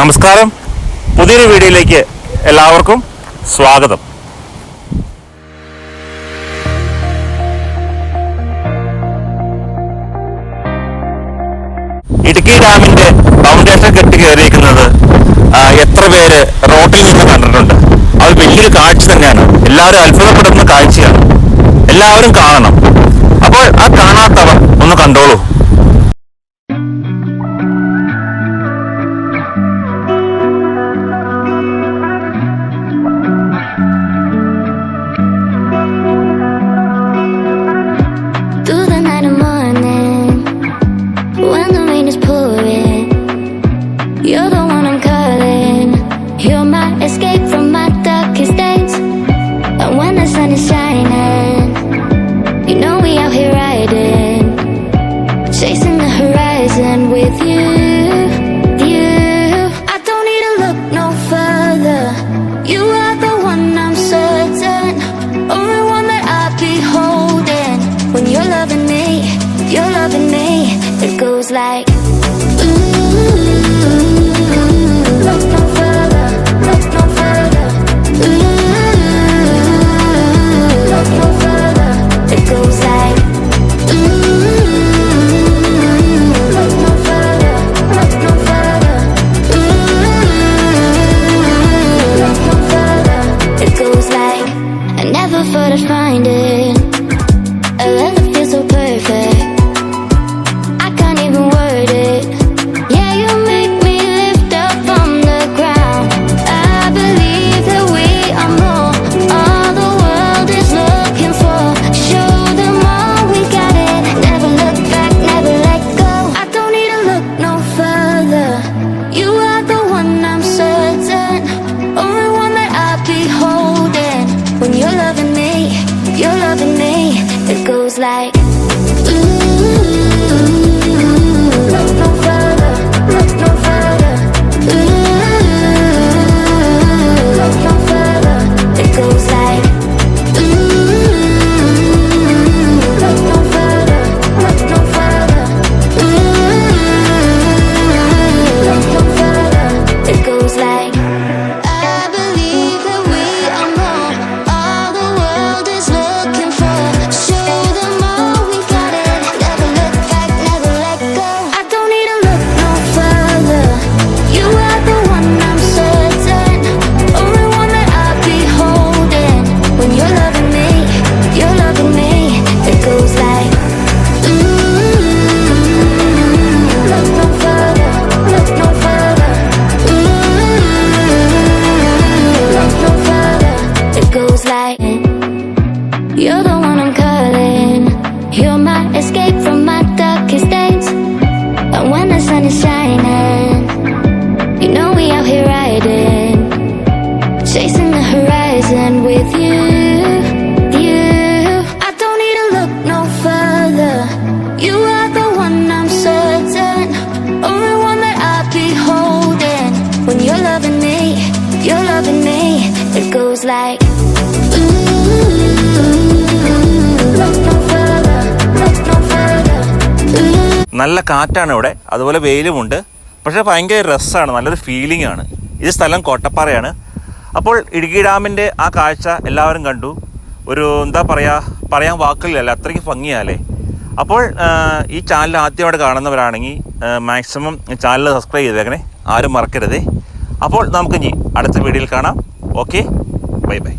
നമസ്കാരം. പുതിയൊരു വീഡിയോയിലേക്ക് എല്ലാവർക്കും സ്വാഗതം. ഇടുക്കി ഡാമിന്റെ ഫൗണ്ടേഷൻ കെട്ടി കയറിയിരിക്കുന്നത് എത്ര പേര് റോട്ടിൽ നിന്ന് കണ്ടിട്ടുണ്ട്. അത് വലിയൊരു കാഴ്ച തന്നെയാണ്. എല്ലാവരും അത്ഭുതപ്പെടുന്ന കാഴ്ചയാണ്. എല്ലാവരും കാണണം. അപ്പോൾ ആ കാണാത്തവർ ഒന്ന് കണ്ടോളൂ. Escape from my darkest days. And when the sun is shining, you know we out here riding, chasing the horizon with you. You, I don't need to look no further. You are the one I'm certain, only one that I be holding. When you're loving me, you're loving me. It goes like. Thought I'd find it. Like. And when the sun is shining, you know we out here riding, chasing the horizon with you. You, I don't need to look no further. You are the one I'm certain, only one that I be holding. When you're loving me, you're loving me. It goes like. നല്ല കാറ്റാണ് ഇവിടെ. അതുപോലെ വെയിലുമുണ്ട്. പക്ഷേ ഭയങ്കര രസമാണ് നല്ലൊരു feeling ആണ്. ഇത് സ്ഥലം കോട്ടപ്പാറയാണ്. അപ്പോൾ ഇടുക്കി ഡാമിന്റെ ആ കാഴ്ച എല്ലാവരും കണ്ടു. ഒരു എന്താ പറയുക പറയാൻ വാക്കുകളില്ല അത്രയ്ക്ക് ഭംഗിയാലേ അപ്പോൾ ഈ ചാനൽ ആദ്യമായിട്ട് കാണുന്നവരാണെങ്കിൽ മാക്സിമം ചാനൽ സബ്സ്ക്രൈബ് ചെയ്തേക്കണേ. ആരും മറക്കരുതേ. അപ്പോൾ നമുക്ക് ഇനി അടുത്ത വീഡിയോയിൽ കാണാം. Okay bye bye